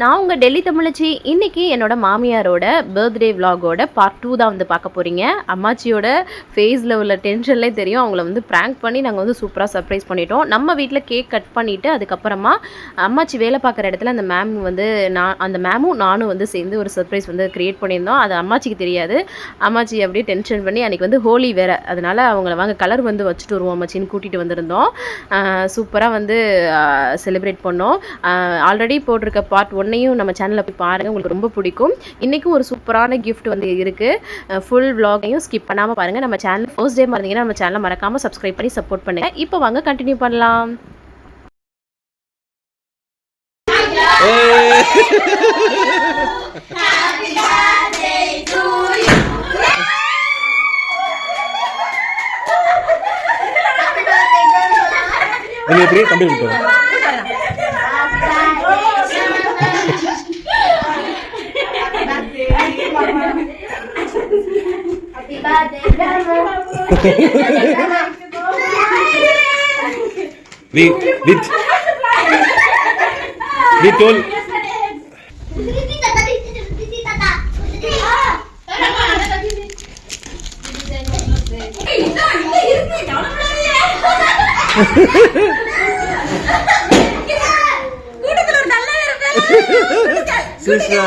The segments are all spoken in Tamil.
நான் உங்கள் டெல்லி தமிழச்சி. இன்றைக்கி என்னோட மாமியாரோட பர்த்டே விலாகோட பார்ட் டூ தான் வந்து பார்க்க போகிறீங்க அம்மாச்சியோட ஃபேஸில் உள்ள டென்ஷன்லேயே தெரியும். அவங்கள வந்து ப்ராங்க் பண்ணி நாங்கள் வந்து சூப்பராக சர்ப்ரைஸ் பண்ணிட்டோம். நம்ம வீட்டில் கேக் கட் பண்ணிவிட்டு அதுக்கப்புறமா அம்மாச்சி வேலை பார்க்குற இடத்துல அந்த மேம் வந்து நான் அந்த மேமும் நானும் வந்து சேர்ந்து ஒரு சர்ப்ரைஸ் வந்து க்ரியேட் பண்ணியிருந்தோம். அது அம்மாச்சிக்கு தெரியாது. அம்மாச்சி அப்படியே டென்ஷன் பண்ணி அன்றைக்கி வந்து ஹோலி வேறு. அதனால் அவங்கள வாங்க கலர் வந்து வச்சுட்டு வருவோம் அம்மாச்சின்னு கூட்டிகிட்டு வந்திருந்தோம். சூப்பராக வந்து செலிப்ரேட் பண்ணோம். ஆல்ரெடி போட்டிருக்க பார்ட் ஒன் ஒன்னையும் நம்ம சேனலில் போய் பாருங்கள் உங்களுக்கு ரொம்ப பிடிக்கும். இன்றைக்கும் ஒரு சூப்பரான gift வந்து இருக்குது ஃபுல் vlog-ஐயும் ஸ்கிப் பண்ணாமல் பாருங்கள் நம்ம சேனல் ஃபர்ஸ்ட் டே இருந்தீங்கன்னா நம்ம சேனலை மறக்காமல் சப்ஸ்கிரைப் பண்ணி சப்போர்ட் பண்ணுங்கள் இப்போ வாங்க கண்டினியூ பண்ணலாம். எப்படி தம்பி விட்டு we we told Sisha.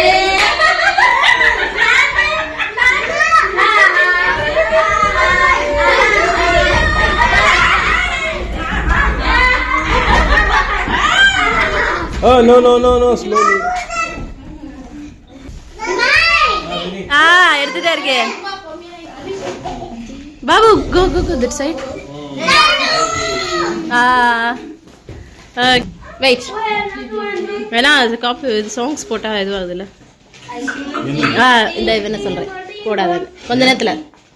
oh no no no no slowly. ஆ எடுத்துகிட்டே இருக்கேன் Babu go go go that side wait வேணா அது காப்பி இது சாங்ஸ் போட்டால் எதுவும் அதில் ஆ இந்த இது என்ன சொல்கிறேன் போடாத. கொஞ்ச நேரத்தில்.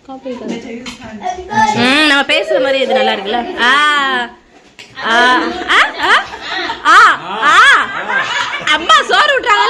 காப்பி ம் நம்ம பேசுகிற மாதிரி இது நல்லா இருக்குல்ல. ஆ ஆ ஆ ஆ ஆ ஆ அம்மா சோறு விட்டாங்க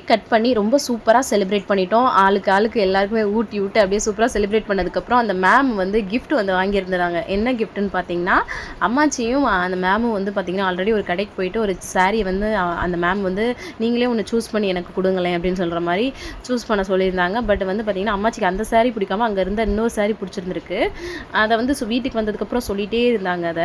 கேக் கட் பண்ணி ரொம்ப சூப்பராக செலிப்ரேட் பண்ணிட்டோம். ஆளுக்கு ஆளுக்கு எல்லாருக்குமே ஊட்டி விட்டு அப்படியே சூப்பராக செலிப்ரேட் பண்ணதுக்கப்புறம் அந்த மேம் வந்து கிஃப்ட் வந்து வாங்கியிருந்தாங்க. என்ன கிஃப்ட்டுன்னு பார்த்தீங்கன்னா அம்மாச்சியும் அந்த மேமும் வந்து பார்த்தீங்கன்னா ஆல்ரெடி ஒரு கடைக்கு போயிட்டு ஒரு சாரீ வந்து அந்த மேம் வந்து நீங்களே ஒன்று சூஸ் பண்ணி எனக்கு கொடுங்களேன் அப்படின்னு சொல்கிற மாதிரி சூஸ் பண்ண சொல்லியிருந்தாங்க. பட் வந்து பார்த்தீங்கன்னா அம்மாச்சிக்கு அந்த சாரீ பிடிக்காம அங்கே இருந்த இன்னொரு சாரீ பிடிச்சிருந்துருக்கு. அதை வந்து சு- வீட்டுக்கு வந்ததுக்கப்புறம் சொல்லிகிட்டே இருந்தாங்க அதை.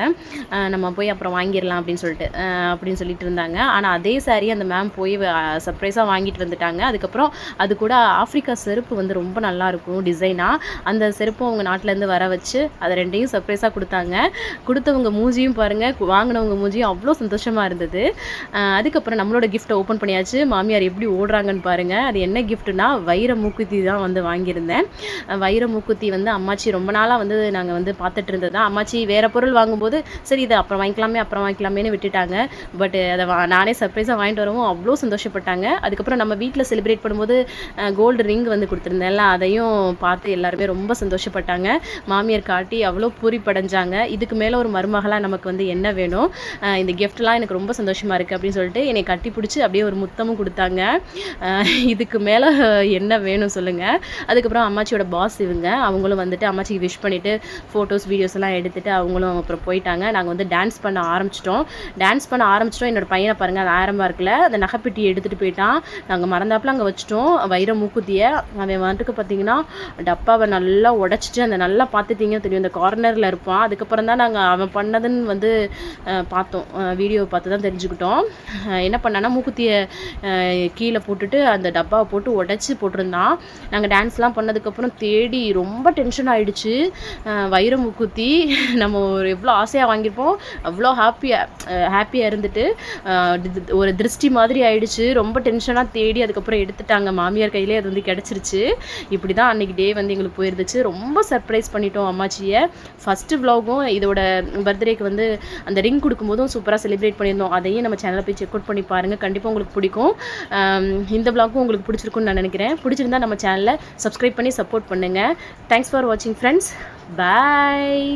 நம்ம போய் அப்புறம் வாங்கிடலாம் அப்படின்னு சொல்லிட்டு அப்படின்னு சொல்லிட்டு இருந்தாங்க. ஆனால் அதே சாரீ அந்த மேம் போய் சர்ப்ரைஸாக வாங்கிட்டு வந்துட்டாங்க. அதுக்கப்புறம் அது கூட ஆஃப்ரிக்கா செருப்பு வந்து ரொம்ப நல்லா இருக்கும் டிசைனாக அந்த செருப்பும் அவங்க நாட்டிலேருந்து வர வச்சு அதை ரெண்டையும் சர்ப்ரைஸாக கொடுத்தாங்க. கொடுத்தவங்க மூஞ்சியும் பாருங்கள் வாங்கினவங்க மூஞ்சியும் அவ்வளோ சந்தோஷமாக இருந்தது. அதுக்கப்புறம் நம்மளோட கிஃப்ட்டை ஓப்பன் பண்ணியாச்சு. மாமியார் எப்படி ஓடுறாங்கன்னு பாருங்கள் அது என்ன கிஃப்ட்னா வைர மூக்குத்தி தான் வந்து வாங்கியிருந்தேன். வைர மூக்குத்தி வந்து அம்மாச்சி ரொம்ப நாளாக வந்து நாங்கள் வந்து பார்த்துட்டு இருந்தது. தான் அம்மாச்சி வேறு பொருள் வாங்கும்போது சரி இதை அப்புறம் வாங்கிக்கலாமே அப்புறம் வாங்கிக்கலாமேன்னு விட்டுட்டாங்க. பட் அதை வா- நானே சர்ப்ரைஸாக வாங்கிட்டு வரவும் அவ்வளோ சந்தோஷப்பட்டாங்க. அதுக்கப்புறம் நம்ம வீட்டில் செலிப்ரேட் பண்ணும்போது கோல்டு ரிங் வந்து கொடுத்துருந்தேன்ல அதையும் பார்த்து எல்லாருமே ரொம்ப சந்தோஷப்பட்டாங்க. மாமியார் காட்டி அவ்வளோ பூரி படைஞ்சாங்க இதுக்கு மேலே ஒரு மருமகளாக நமக்கு வந்து என்ன வேணும்? இந்த கிஃப்ட்லாம் எனக்கு ரொம்ப சந்தோஷமாக இருக்குது அப்படின்னு சொல்லிட்டு என்னை கட்டி பிடிச்சி அப்படியே ஒரு முத்தமும் கொடுத்தாங்க. இதுக்கு மேலே என்ன வேணும் சொல்லுங்கள் அதுக்கப்புறம் அம்மாச்சியோட பாஸ் இவங்க. அவங்களும் வந்துட்டு அம்மாச்சிக்கு விஷ் பண்ணிவிட்டு ஃபோட்டோஸ் வீடியோஸ் எல்லாம் எடுத்துகிட்டு அவங்களும் அப்புறம் போயிட்டாங்க. நாங்கள் வந்து டான்ஸ் பண்ண ஆரம்பிச்சிட்டோம். டான்ஸ் பண்ண ஆரம்பிச்சிட்டோம். என்னோட பையனை பாருங்கள் அது ஆரம்பம் இருக்குல்ல. அந்த நகைப்பெட்டி எடுத்துகிட்டு போயிட்டான். நாங்கள் மறந்தாப்புல அங்கே வச்சுட்டோம். வைர மூக்குத்தியை. அவன் வந்துட்டு பார்த்தீங்கன்னா டப்பாவை நல்லா உடச்சிட்டு அந்த நல்லா பார்த்துட்டீங்க தெரியும். அந்த கார்னரில் இருப்பான். அதுக்கப்புறம் தான் நாங்கள் அவன் பண்ணதுன்னு வந்து பார்த்தோம். வீடியோ பார்த்து தான் தெரிஞ்சுக்கிட்டோம். என்ன பண்ணான்னா மூக்குத்தியை கீழே போட்டுட்டு அந்த டப்பாவை போட்டு உடச்சி போட்டிருந்தான். நாங்கள் டான்ஸ்லாம் பண்ணதுக்கப்புறம் தேடி ரொம்ப டென்ஷன் ஆகிடுச்சு வைர மூக்குத்தி நம்ம ஒரு எவ்வளோ ஆசையாக வாங்கியிருப்போம். அவ்வளோ ஹாப்பியாக ஹாப்பியாக இருந்துட்டு ஒரு திருஷ்டி மாதிரி ஆயிடுச்சு. ரொம்ப டென்ஷனாக தேடி அதுக்கப்புறம் எடுத்துட்டாங்க. மாமியார் கையிலே அது வந்து கிடச்சிருச்சு. இப்படி தான் அன்றைக்கி டே வந்து எங்களுக்கு போயிருந்துச்சு. ரொம்ப சர்ப்ரைஸ் பண்ணிட்டோம் அம்மாச்சியை. ஃபஸ்ட்டு vlogகும் இதோட பர்த்டேக்கு வந்து அந்த ரிங் கொடுக்கும்போதும் சூப்பராக செலிப்ரேட் பண்ணியிருந்தோம். அதையும் நம்ம சேனலில் போய் செக் அவுட் பண்ணி பாருங்கள் கண்டிப்பாக உங்களுக்கு பிடிக்கும். இந்த vlogகும் உங்களுக்கு பிடிச்சிருக்கும்னு நான் நினைக்கிறேன். பிடிச்சிருந்தா நம்ம சேனலை சப்ஸ்கிரைப் பண்ணி சப்போர்ட் பண்ணுங்கள் தேங்க்ஸ் ஃபார் வாட்சிங் ஃப்ரெண்ட்ஸ் பாய்